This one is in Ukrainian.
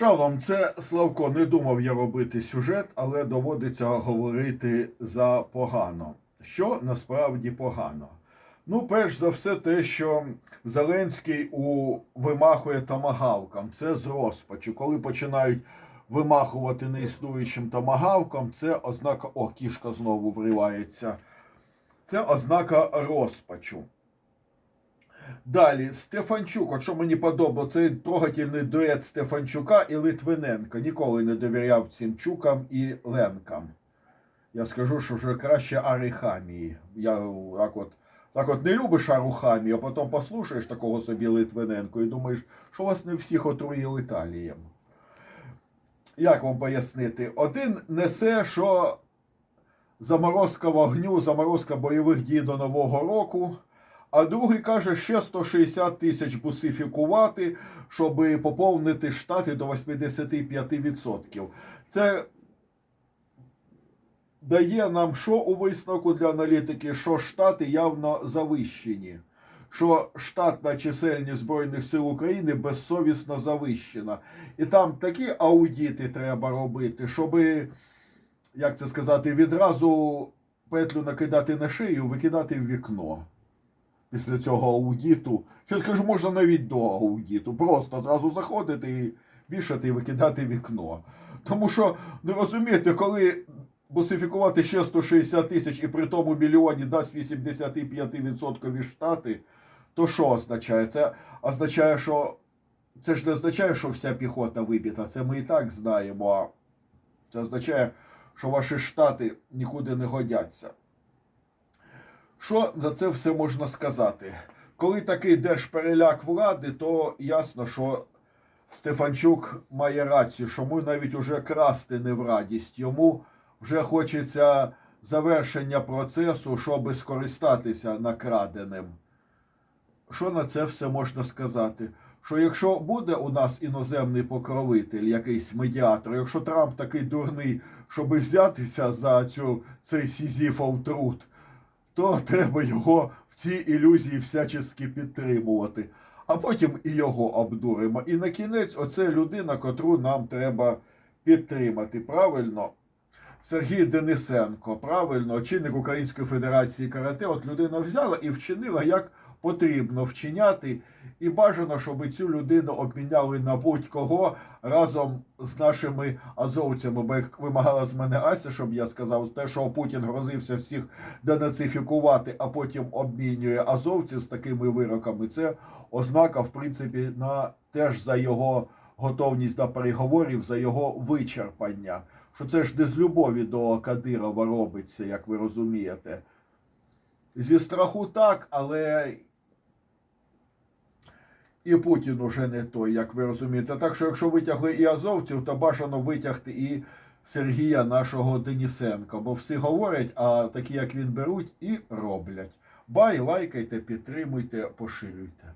Шалом, це Славко. Не думав я робити сюжет, але доводиться говорити за погано. Що насправді погано? Ну, перш за все, те, що Зеленський у вимахує тамагавкам, це з розпачу. Коли починають вимахувати неіснуючим тамагавком, це ознака. О, кішка знову вривається. Це ознака розпачу. Далі, Стефанчук, от що мені подобало, це трогательний дует Стефанчука і Литвиненка. Ніколи не довіряв цим чукам і ленкам. Я скажу, що вже краще Арихамії. Я так от, так от не любиш Арухамію, а потім послухаєш такого собі Литвиненко і думаєш, що вас не всіх отруїли талієм. Як вам пояснити? Один несе, що заморозка вогню, заморозка бойових дій до Нового року. А другий каже, ще 160 тисяч бусифікувати, щоб поповнити штати до 85%. Це дає нам що у висновку для аналітики, що штати явно завищені. Що штатна чисельність Збройних сил України безсовісно завищена. І там такі аудіти треба робити, щоб, як це сказати, відразу петлю накидати на шию, викидати в вікно після цього аудіту. Я скажу, можна навіть до аудіту. Просто зразу заходити і вішати і викидати вікно. Тому що, не розумієте, коли бусифікувати ще 160 тисяч і при тому мільйоні дасть 85% штати, то що означає? Це означає, що це ж не означає, що вся піхота вибіта. Це ми і так знаємо. А це означає, що ваші штати нікуди не годяться. Що за це все можна сказати? Коли такий держпереляк влади, то ясно, що Стефанчук має рацію, що йому навіть уже красти не в радість. Йому вже хочеться завершення процесу, щоб скористатися накраденим. Що на це все можна сказати? Що якщо буде у нас іноземний покровитель, якийсь медіатор, якщо Трамп такий дурний, щоб взятися за цю цей сізіфов труд, то треба його в цій ілюзії всячески підтримувати. А потім і його обдуримо. І на кінець, оце людина, котру нам треба підтримати. Правильно? Сергій Денисенко, правильно, очільник Української Федерації карате. От людина взяла і вчинила, як потрібно вчиняти. І бажано, щоб цю людину обміняли на будь-кого разом з нашими азовцями. Бо як вимагала з мене Ася, щоб я сказав, те, що Путін грозився всіх денацифікувати, а потім обмінює азовців з такими вироками, це ознака, в принципі, на теж за його готовність до переговорів, за його вичерпання. Що це ж не з любові до Кадирова робиться, як ви розумієте. Зі страху так, але і Путін уже не той, як ви розумієте. Так що, якщо витягли і азовців, то бажано витягти і Сергія нашого Денісенка. Бо всі говорять, а такі, як він беруть, і роблять. Бай, лайкайте, підтримуйте, поширюйте.